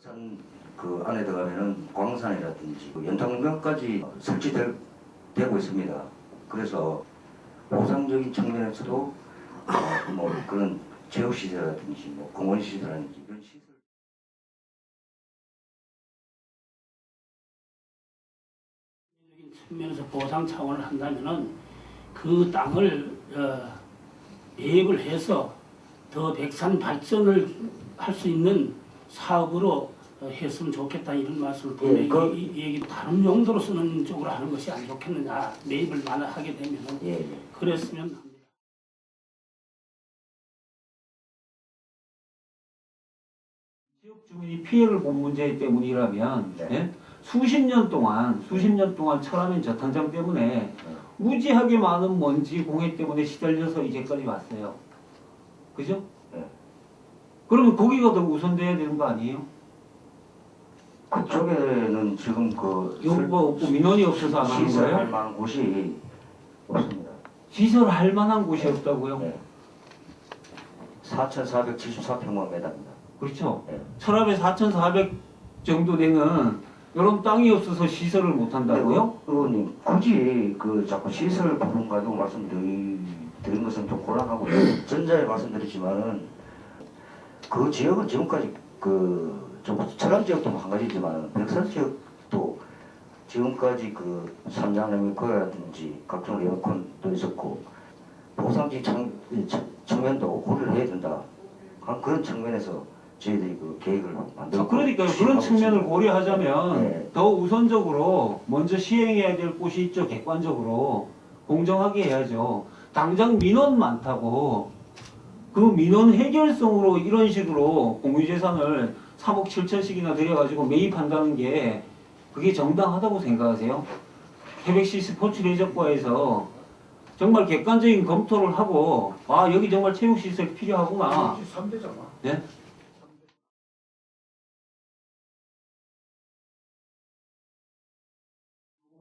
산 그 안에 들어가면은 광산이라든지 그 연탄공장까지 설치될 되고 있습니다. 그래서 보상적인 측면에서도 어, 뭐 그런 체육 시설이라든지 뭐 공원 시설이라든지 이런 시설 측면에서 보상 차원을 한다면은 그 땅을 어, 매입을 해서 더 백산 발전을 할 수 있는 사업으로 어, 했으면 좋겠다 이런 말씀을 예, 분명히 그- 이, 이 얘기 다른 용도로 쓰는 쪽으로 하는 것이 안 좋겠느냐 매입을 만약 하게 되면은 예, 예. 그랬으면 합니다. 지역 주민이 피해를 본 문제 때문이라면 네. 예? 수십 년 동안 수십 년 동안 철암인 저탄장 때문에 무지하게 많은 먼지 공해 때문에 시달려서 이제까지 왔어요. 그죠? 네. 그러면 거기가 더 우선돼야 되는 거 아니에요? 그쪽에는 지금 그 여기가 없고 민원이 없어서 안 하는 시설할 거예요? 만한 곳이 없습니다. 시설할 만한 곳이 없다고요? 네. 4,474평방미터입니다. 그렇죠. 네. 철암에 4,400 정도 되는 이런 땅이 없어서 시설을 못 한다고요? 의원님 굳이 그 자꾸 시설 부분 가지고 말씀드린 것은 좀 곤란하고요. 전자에 말씀드렸지만은 그 지역은 지금까지 그좀 철암 지역도 마찬가지지만 백선 지역도 지금까지 그 삼양레미코라든지 각종 레어컨도 있었고 보상지 측면도 고려를 해야 된다. 한 그런 측면에서 저희들이 그 계획을 만들고 아, 그러니까요. 그런 측면을 있습니다. 고려하자면 네. 더 우선적으로 먼저 시행해야 될 곳이 있죠. 객관적으로 공정하게 해야죠. 당장 민원 많다고 그 민원 해결성으로 이런 식으로 공유재산을 3억 7천씩이나 들여가지고 매입한다는 게 그게 정당하다고 생각하세요? 태백시 스포츠 레저과에서 정말 객관적인 검토를 하고 아 여기 정말 체육시설이 필요하구나 3대잖아. 네?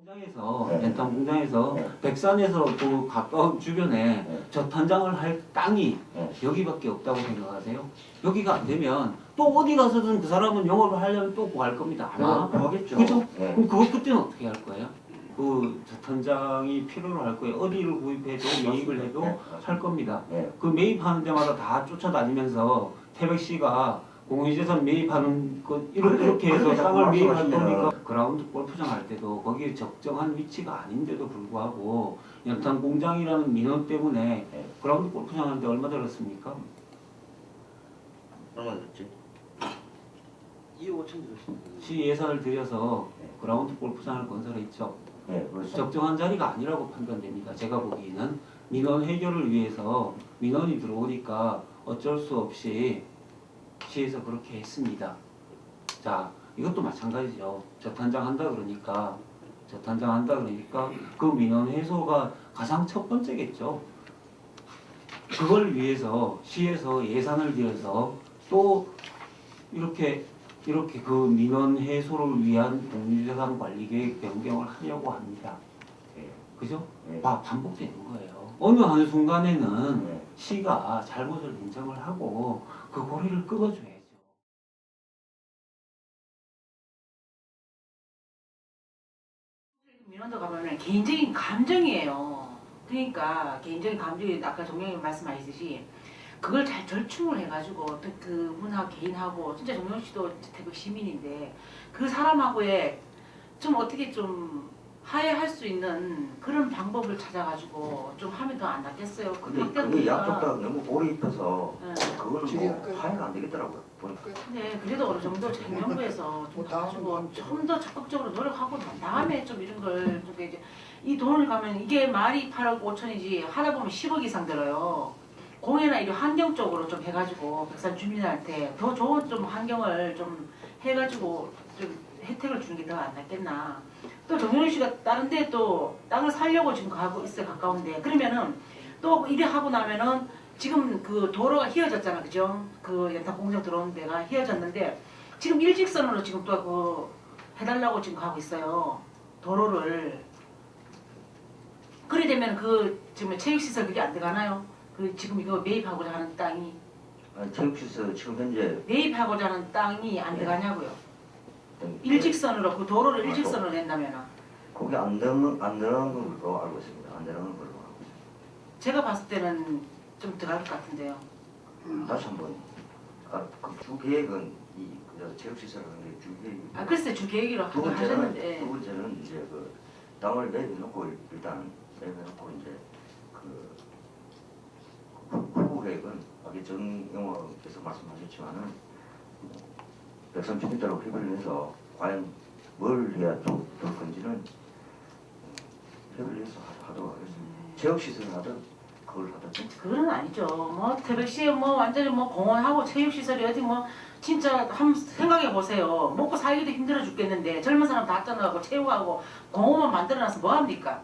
공장에서 네. 연탄 공장에서 네. 백산에서 그 가까운 주변에 네. 저탄장을 할 땅이 네. 여기밖에 없다고 생각하세요? 여기가 안 되면 또 어디 가서든 그 사람은 영업을 하려면 또 구할 겁니다 아마 뭐 하겠죠. 그죠? 네. 그럼 그것 그때는 어떻게 할 거예요? 그 저탄장이 필요로 할 거예요 어디를 구입해도 매입을 해도 네. 할 겁니다 네. 그 매입하는 데마다 다 쫓아다니면서 태백 씨가 공유재산 매입하는 것 이렇게, 해서 땅을 매입할 말씀하시면은- 거니까 그라운드 골프장 할 때도 거기에 적정한 위치가 아닌데도 불구하고 연탄 공장이라는 민원 때문에 네. 그라운드 골프장 하는데 얼마 들었습니까? 얼마 됐지? 2억 5천 들었습니다. 시 예산을 들여서 네. 그라운드 골프장을 건설했죠. 네, 그렇죠. 적정한 자리가 아니라고 판단됩니다. 제가 보기에는 민원 해결을 위해서 민원이 들어오니까 어쩔 수 없이 시에서 그렇게 했습니다. 자, 이것도 마찬가지죠. 저탄장 한다 그러니까 저탄장 한다 그러니까 그 민원 해소가 가장 첫 번째겠죠. 그걸 위해서 시에서 예산을 들여서 또 이렇게 이렇게 그 민원 해소를 위한 공유재산 관리 계획 변경을 하려고 합니다. 네. 그죠? 네. 바- 반복되는 거예요. 어느 한 순간에는 네. 시가 잘못을 인정을 하고 그 고리를 끊어줘야죠. 민원도 가보면 개인적인 감정이에요. 그러니까 개인적인 감정이 아까 정영이 말씀하셨듯이 그걸 잘 절충을 해가지고 또그 분하고 개인하고 진짜 정영 씨도 태국 시민인데 그 사람하고의 좀 어떻게 좀 화해할 수 있는 그런 방법을 찾아가지고 좀 하면 더 안 낫겠어요. 그 근데 그게 보니까. 양쪽 다 너무 오래 입혀서 예. 그거는? 뭐 화해가 안 되겠더라고요. 보니까. 근데 그래도 어느 정도 정부에서 좀 뭐 다음 가지고 번좀더 적극적으로 노력하고 난 다음에 좀 이런 걸좀 이제 이 돈을 가면 이게 말이 8억 5천이지 하다 보면 10억 이상 들어요. 공해나 이런 환경 쪽으로 좀 해가지고 백산 주민한테 더 좋은 좀 환경을 좀 해가지고 좀 혜택을 주는 게 더 안 낫겠나. 또 정영희 씨가 다른 데 또 땅을 살려고 지금 가고 있어요 가까운데 그러면은 또 이래 하고 나면은 지금 그 도로가 휘어졌잖아, 그죠? 그 연탄 공장 들어오는 데가 휘어졌는데 지금 일직선으로 지금 또 그 해달라고 지금 가고 있어요. 도로를. 그래 되면 그 지금 체육시설 그게 안 들어가나요? 그 지금 이거 매입하고자 하는 땅이 아니, 체육시설 지금 현재 매입하고자 하는 땅이 안 네. 들어가냐고요. 그 일직선으로 그 도로를 맞아. 일직선으로 낸다면은 거기 안 들어가는 안 들어가는 걸로 알고 있습니다. 안 들어가는 걸로 알고 있습니다. 제가 봤을 때는 좀 들어갈 것 같은데요. 다시 한번 아, 그주 계획은 이 그, 체육시설하는 게주 계획이. 아 글쎄 주두 번째는 하셨는데 두 번째는 이제 그 땅을 내놓고 일단 내놓고 이제 그 후- 후보 계획은 아까 정영화께서 말씀하셨지만은 백선 주민들하고 협의를 해서 과연 뭘 해야 좋, 좋을 건지는 음, 협의를 해서 하- 하도록 하겠습니다. 체육시설을 하든 그걸 하든 그건 아니죠. 뭐 태백시에 뭐 완전히 뭐 공원하고 체육시설이 어디 뭐 진짜 한번 생각해 보세요. 먹고 살기도 힘들어 죽겠는데 젊은 사람 다 떠나가고 체육하고 공원만 만들어놔서 뭐 합니까?